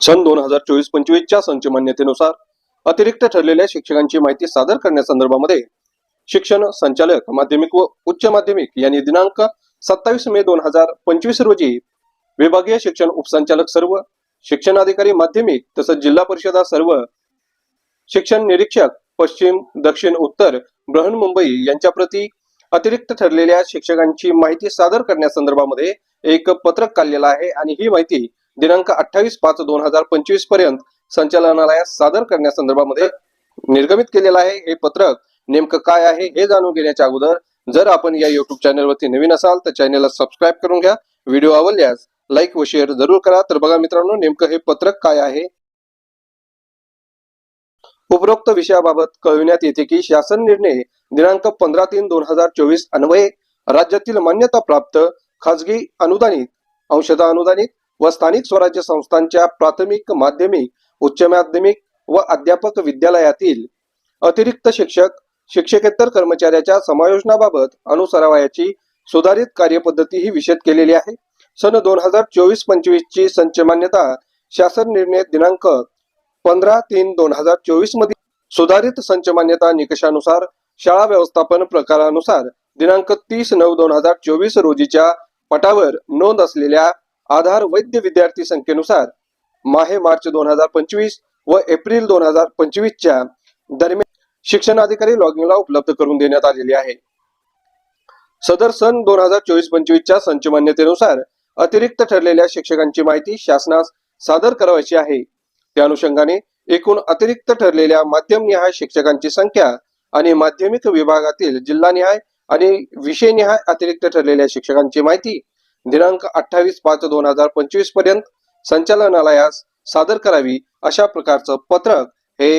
सन दोन हजार चोवीस पंचवीसच्या संच मान्यतेनुसार अतिरिक्त ठरलेल्या शिक्षकांची माहिती सादर करण्यासंदर्भामध्ये शिक्षण संचालक माध्यमिक व उच्च माध्यमिक यांनी दिनांक सत्तावीस मे दोन हजार पंचवीस रोजी विभागीय शिक्षण उपसंचालक सर्व शिक्षणाधिकारी माध्यमिक तसंच जिल्हा परिषदा सर्व शिक्षण निरीक्षक पश्चिम दक्षिण उत्तर बृहन्मुंबई यांच्या प्रती अतिरिक्त ठरलेल्या शिक्षकांची माहिती सादर करण्यासंदर्भामध्ये एक पत्रक काढलेलं आहे आणि ही माहिती दिनांक अठ्ठावीस पाच दोन हजार पंचवीसपर्यंत संचालनालयास सादर करण्यासंदर्भामध्ये निर्गमित केलेलं आहे हे पत्रक. नेमकं काय आहे हे जाणून घेण्याच्या अगोदर जर आपण या युट्यूब चॅनलवरती नवीन असाल तर चॅनलला सबस्क्राईब करून घ्या. व्हिडिओ आवडल्यास लाईक व शेअर जरूर करा. तर बघा मित्रांनो नेमकं हे पत्रक काय आहे? उपरोक्त विषयाबाबत कळविण्यात येते की शासन निर्णय दिनांक पंधरा तीन दोन हजार चोवीस अन्वये राज्यातील मान्यता प्राप्त खाजगी अनुदानित अंशतः अनुदानित व स्थानिक स्वराज्य संस्थांच्या प्राथमिक माध्यमिक उच्च माध्यमिक व अध्यापक विद्यालयातील अतिरिक्त शिक्षक शिक्षकेतर कर्मचाऱ्याच्या समायोजनाबाबत अनुसरावयाची सुधारित कार्यपद्धती ही विषद केलेली आहे. सन दोन हजार चोवीस पंचवीस ची संच मान्यता शासन निर्णय दिनांक पंधरा तीन दोन हजार चोवीसमध्ये सुधारित संच मान्यता निकषानुसार शाळा व्यवस्थापन प्रकारानुसार दिनांक तीस नऊ दोन हजार चोवीस रोजीच्या पटावर नोंद असलेल्या आधार वैद्य विद्यार्थी संख्येनुसार माहे मार्च दोन हजार पंचवीस व एप्रिल दोन हजार पंचवीसच्या दरम्यान शिक्षणाधिकारी लॉगिंगला उपलब्ध करून देण्यात आलेली आहे. सदर सन दोन हजार चोवीस पंचवीसच्या संच मान्यतेनुसार अतिरिक्त ठरलेल्या शिक्षकांची माहिती शासनास सादर करावयाची आहे. त्या अनुषंगाने एकूण अतिरिक्त ठरलेल्या माध्यमनिहाय शिक्षकांची संख्या आणि माध्यमिक विभागातील जिल्हानिहाय आणि विषयनिहाय अतिरिक्त ठरलेल्या शिक्षकांची माहिती दिनांक अठ्ठावीस पाच दोन हजार पंचवीसपर्यंत संचालनालयास सादर करावी अशा प्रकारचं पत्रक हे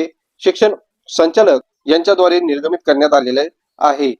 शिक्षण संचालक यांच्याद्वारे निर्गमित करण्यात आलेले आहे.